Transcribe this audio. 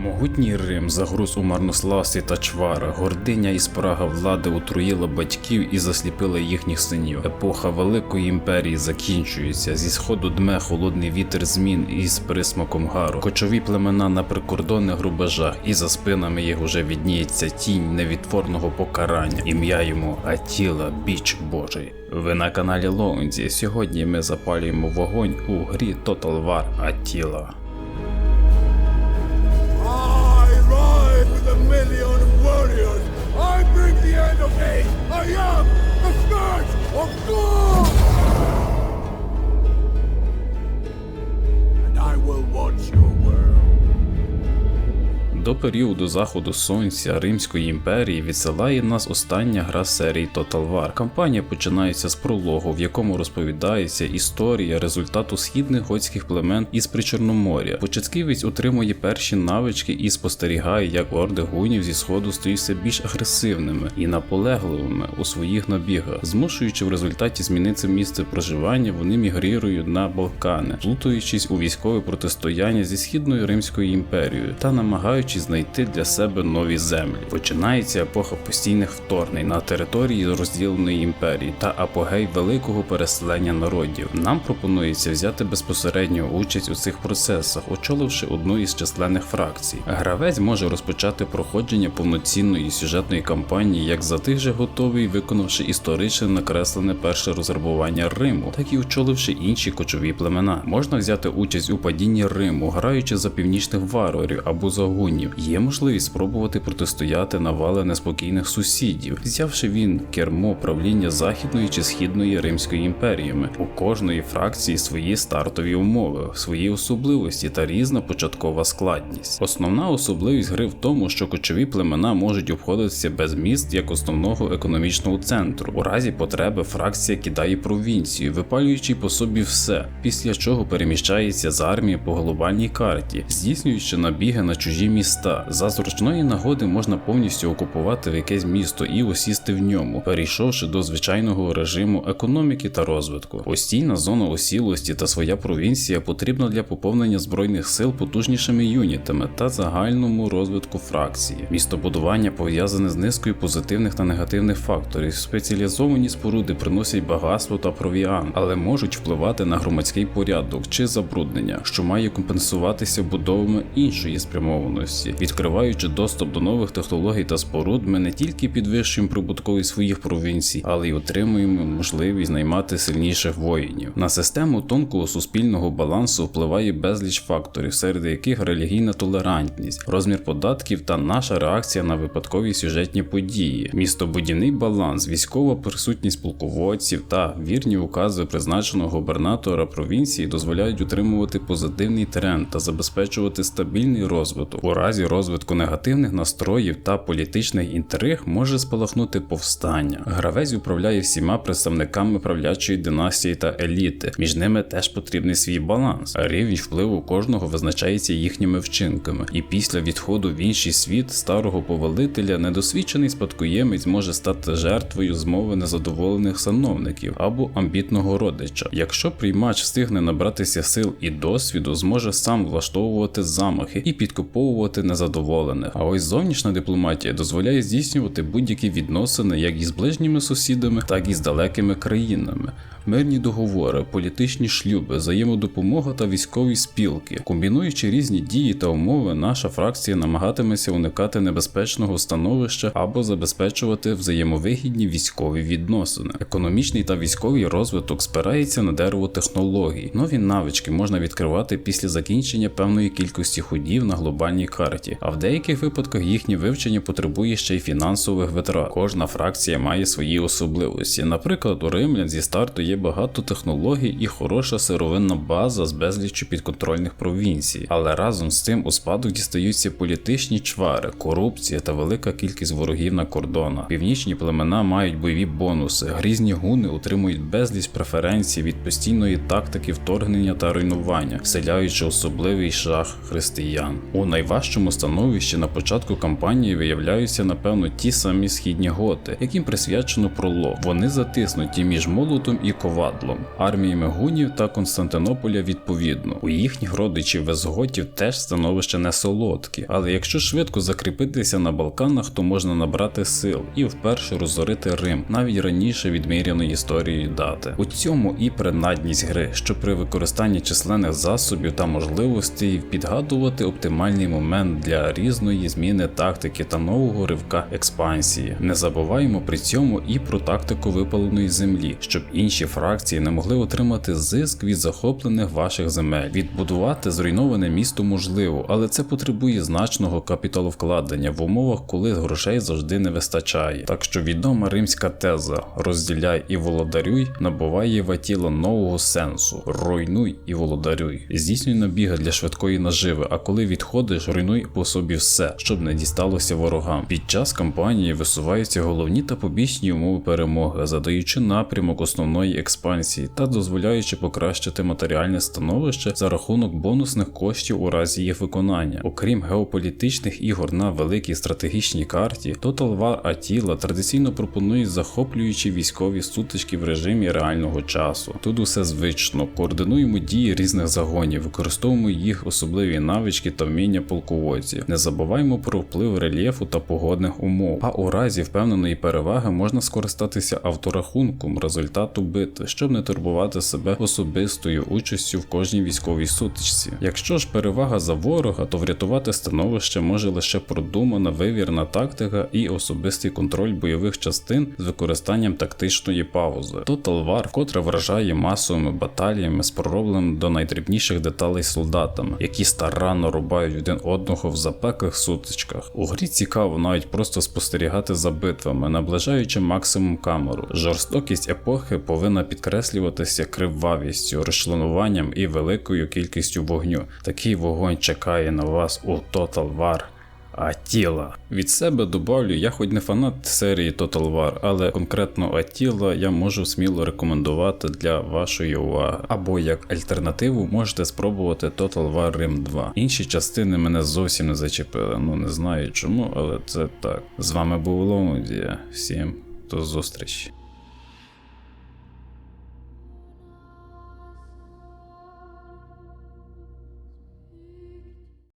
Могутній Рим загруз у марнославстві та чвара, гординя і спрага влади отруїла батьків і засліпила їхніх синів. Епоха Великої імперії закінчується. Зі сходу дме холодний вітер змін із присмаком гару. Кочові племена на прикордонних рубежах, і за спинами їх уже відніється тінь невідворного покарання. Ім'я йому Атіла, біч Божий. Ви на каналі Лоунзі. Сьогодні ми запалюємо вогонь у грі Total War Attila. okay? I am the Scourge of Doom! До періоду заходу сонця Римської імперії відсилає нас остання гра серії Total War. Кампанія починається з прологу, в якому розповідається історія результату східних готських племен із Причорноморя. Початківець отримує перші навички і спостерігає, як орди гунів зі сходу стають все більш агресивними і наполегливими у своїх набігах, змушуючи в результаті змінити місце проживання, вони мігрірують на Балкани, плутаючись у військове протистояння зі східною Римською імперією та намагаючись знайти для себе нові землі. Починається епоха постійних вторгнень на території розділеної імперії та апогей великого переселення народів. Нам пропонується взяти безпосередню участь у цих процесах, очоливши одну із численних фракцій. Гравець може розпочати проходження повноцінної сюжетної кампанії як за тих же готовий, виконавши історично накреслене перше розграбування Риму, так і очоливши інші кочові племена. Можна взяти участь у падінні Риму, граючи за північних варварів або за гунів. Є можливість спробувати протистояти навали неспокійних сусідів, взявши він кермо правління західної чи східної Римської імперіями. У кожної фракції свої стартові умови, свої особливості та різна початкова складність. Основна особливість гри в тому, що кочові племена можуть обходитися без міст як основного економічного центру. У разі потреби фракція кидає провінцію, випалюючи по собі все, після чого переміщається з армії по глобальній карті, здійснюючи набіги на чужі міста. За зручної нагоди можна повністю окупувати якесь місто і осісти в ньому, перейшовши до звичайного режиму економіки та розвитку. Постійна зона осілості та своя провінція потрібна для поповнення збройних сил потужнішими юнітами та загальному розвитку фракції. Містобудування пов'язане з низкою позитивних та негативних факторів. Спеціалізовані споруди приносять багатство та провіант, але можуть впливати на громадський порядок чи забруднення, що має компенсуватися будовами іншої спрямованості. Відкриваючи доступ до нових технологій та споруд, ми не тільки підвищуємо прибутковість своїх провінцій, але й отримуємо можливість наймати сильніших воїнів. На систему тонкого суспільного балансу впливає безліч факторів, серед яких релігійна толерантність, розмір податків та наша реакція на випадкові сюжетні події, містобудівний баланс, військова присутність полководців та вірні укази призначеного губернатора провінції дозволяють утримувати позитивний тренд та забезпечувати стабільний розвиток. Разі розвитку негативних настроїв та політичних інтриг може спалахнути повстання. Гравець управляє всіма представниками правлячої династії та еліти. Між ними теж потрібний свій баланс. Рівень впливу кожного визначається їхніми вчинками, і після відходу в інший світ старого повелителя недосвідчений спадкоємець може стати жертвою змови незадоволених сановників або амбітного родича. Якщо приймач встигне набратися сил і досвіду, зможе сам влаштовувати замахи і підкуповувати незадоволених. А ось зовнішня дипломатія дозволяє здійснювати будь-які відносини як із ближніми сусідами, так і з далекими країнами. Мирні договори, політичні шлюби, взаємодопомога та військові спілки. Комбінуючи різні дії та умови, наша фракція намагатиметься уникати небезпечного становища або забезпечувати взаємовигідні військові відносини. Економічний та військовий розвиток спирається на дерево технологій. Нові навички можна відкривати після закінчення певної кількості ходів на глобальній карті, а в деяких випадках їхнє вивчення потребує ще й фінансових витрат. Кожна фракція має свої особливості. Наприклад, у римлян зі старту є багато технологій і хороша сировинна база з безліччю підконтрольних провінцій, але разом з цим у спадок дістаються політичні чвари, корупція та велика кількість ворогів на кордонах. Північні племена мають бойові бонуси, грізні гуни отримують безліч преференцій від постійної тактики вторгнення та руйнування, вселяючи особливий шах християн. У найважчому першому становищі на початку кампанії виявляються напевно ті самі східні готи, яким присвячено пролог. Вони затиснуті між молотом і ковадлом, арміями гунів та Константинополя відповідно. У їхніх родичів везготів теж становище не солодке, але якщо швидко закріпитися на Балканах, то можна набрати сил і вперше розорити Рим, навіть раніше відміряної історією дати. У цьому і принадність гри, що при використанні численних засобів та можливостей підгадувати оптимальний момент для різної зміни тактики та нового ривка експансії. Не забуваємо при цьому і про тактику випаленої землі, щоб інші фракції не могли отримати зиск від захоплених ваших земель. Відбудувати зруйноване місто можливо, але це потребує значного капіталовкладення в умовах, коли грошей завжди не вистачає. Так що відома римська теза розділяй і володарюй набуває ватіло нового сенсу. Руйнуй і володарюй. Здійснюй набіги для швидкої наживи, а коли відходиш, руйнуй по собі все, щоб не дісталося ворогам. Під час кампанії висуваються головні та побічні умови перемоги, задаючи напрямок основної експансії та дозволяючи покращити матеріальне становище за рахунок бонусних коштів у разі їх виконання. Окрім геополітичних ігор на великій стратегічній карті, Total War Attila традиційно пропонує захоплюючі військові сутички в режимі реального часу. Тут усе звично, координуємо дії різних загонів, використовуємо їх особливі навички та вміння полководців. Не забуваємо про вплив рельєфу та погодних умов. А у разі впевненої переваги можна скористатися авторахунком результату битви, щоб не турбувати себе особистою участю в кожній військовій сутичці. Якщо ж перевага за ворога, то врятувати становище може лише продумана вивірна тактика і особистий контроль бойових частин з використанням тактичної паузи. Total War вкотре вражає масовими баталіями з проробленим до найдрібніших деталей солдатами, які старанно рубають один одного в запеках сутичках. У грі цікаво навіть просто спостерігати за битвами, наближаючи максимум камеру. Жорстокість епохи повинна підкреслюватися кривавістю, розчленуванням і великою кількістю вогню. Такий вогонь чекає на вас у Total War. Атіла. Від себе добавлю, я хоч не фанат серії Total War, але конкретно Атіла я можу сміло рекомендувати для вашої уваги. Або як альтернативу можете спробувати Total War Rim 2. Інші частини мене зовсім не зачепили. Ну не знаю чому, але це так. З вами був Ломодія. Всім до зустрічі.